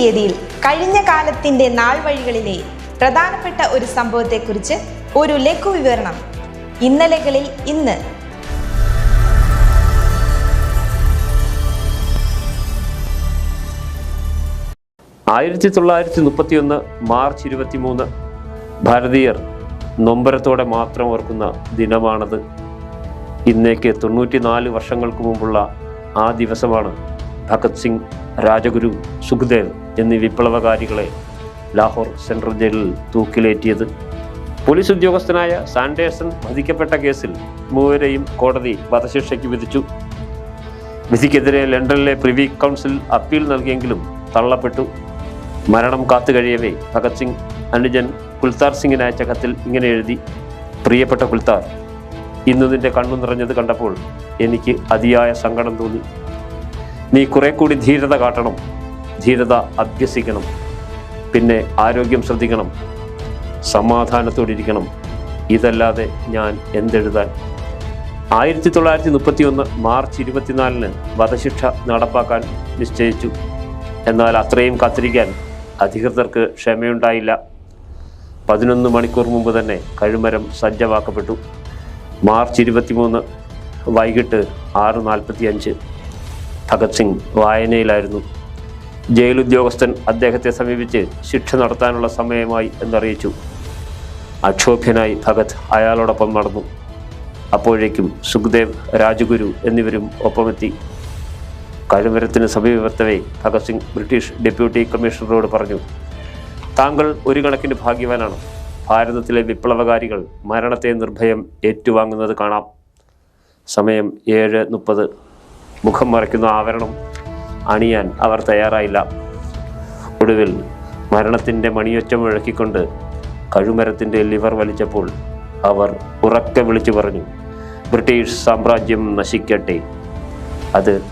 തീയതിയിൽ കഴിഞ്ഞ കാലത്തിന്റെ നാൾ വഴികളിലെ പ്രധാനപ്പെട്ട ഒരു സംഭവത്തെക്കുറിച്ച് ഒരു ലഘു വിവരണം ഇന്നലകളിൽ ഇന്ന്. ആയിരത്തി തൊള്ളായിരത്തി മുപ്പത്തിയൊന്ന് മാർച്ച് ഇരുപത്തിമൂന്ന് ഭാരതീയർ നൊമ്പരത്തോടെ മാത്രം ഓർക്കുന്ന ദിനമാണത്. ഇന്നേക്ക് തൊണ്ണൂറ്റിനാല് വർഷങ്ങൾക്ക് മുമ്പുള്ള ആ ദിവസമാണ് ഭഗത് സിംഗ് രാജഗുരു സുഖ്ദേവ് എന്നീ വിപ്ലവകാരികളെ ലാഹോർ സെൻട്രൽ ജയിലിൽ തൂക്കിലേറ്റിയത്. പോലീസ് ഉദ്യോഗസ്ഥനായ സാൻഡേഴ്സൺ വധിക്കപ്പെട്ട കേസിൽ മൂവരെയും കോടതി വധശിക്ഷയ്ക്ക് വിധിച്ചു. വിധിക്കെതിരെ ലണ്ടനിലെ പ്രിവി കൗൺസിൽ അപ്പീൽ നൽകിയെങ്കിലും തള്ളപ്പെട്ടു. മരണം കാത്തു കഴിയവേ ഭഗത് സിംഗ് അനുജൻ കുൽത്താർ സിംഗിന് അയച്ച കത്തിൽ ഇങ്ങനെ എഴുതി പ്രിയപ്പെട്ട കുൽത്താർ ഇന്ന് നിന്റെ കണ്ണു നിറഞ്ഞത് കണ്ടപ്പോൾ എനിക്ക് അതിയായ സങ്കടം തോന്നി. നീ കുറെ കൂടി ധീരത കാട്ടണം ധീരത അഭ്യസിക്കണം പിന്നെ ആരോഗ്യം ശ്രദ്ധിക്കണം സമാധാനത്തോടിരിക്കണം ഇതല്ലാതെ ഞാൻ എന്തെഴുതാൻ? ആയിരത്തി തൊള്ളായിരത്തി മുപ്പത്തി ഒന്ന് മാർച്ച് ഇരുപത്തിനാലിന് വധശിക്ഷ നടപ്പാക്കാൻ നിശ്ചയിച്ചു. എന്നാൽ അത്രയും കാത്തിരിക്കാൻ അധികൃതർക്ക് ക്ഷമയുണ്ടായില്ല. പതിനൊന്ന് മണിക്കൂർ മുമ്പ് തന്നെ കഴുമരം സജ്ജമാക്കപ്പെട്ടു. മാർച്ച് ഇരുപത്തിമൂന്ന് വൈകിട്ട് ആറ് നാൽപ്പത്തി അഞ്ച് ഭഗത് സിംഗ് വായനയിലായിരുന്നു. ജയിൽ ഉദ്യോഗസ്ഥൻ അദ്ദേഹത്തെ സമീപിച്ച് ശിക്ഷ നടത്താനുള്ള സമയമായി എന്നറിയിച്ചു. അക്ഷോഭ്യനായി ഭഗത് അയാളോടൊപ്പം നടന്നു. അപ്പോഴേക്കും സുഖ്ദേവ് രാജഗുരു എന്നിവരും ഒപ്പമെത്തി. കഴുമരത്തിന് സമീപത്തവേ ഭഗത് സിംഗ് ബ്രിട്ടീഷ് ഡെപ്യൂട്ടി കമ്മീഷണറോട് പറഞ്ഞു താങ്കൾ ഒരു കണക്കിന് ഭാഗ്യവാനാണ്. ഭാരതത്തിലെ വിപ്ലവകാരികൾ മരണത്തെ നിർഭയം ഏറ്റുവാങ്ങുന്നത് കാണാം. സമയം ഏഴ് മുപ്പത്. മുഖം മറയ്ക്കുന്ന ആവരണം അണിയാൻ അവർ തയ്യാറായില്ല. ഒടുവിൽ മരണത്തിന്റെ മണിയൊറ്റ മുഴക്കിക്കൊണ്ട് കഴുമരത്തിന്റെ ലിവർ വലിച്ചപ്പോൾ അവർ ഉറക്കെ വിളിച്ചു പറഞ്ഞു ബ്രിട്ടീഷ് സാമ്രാജ്യം നശിക്കട്ടെ. അത്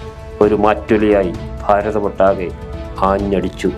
ഒരു മാറ്റൊലിയായി ഭാരതമൊട്ടാകെ ആഞ്ഞടിച്ചു.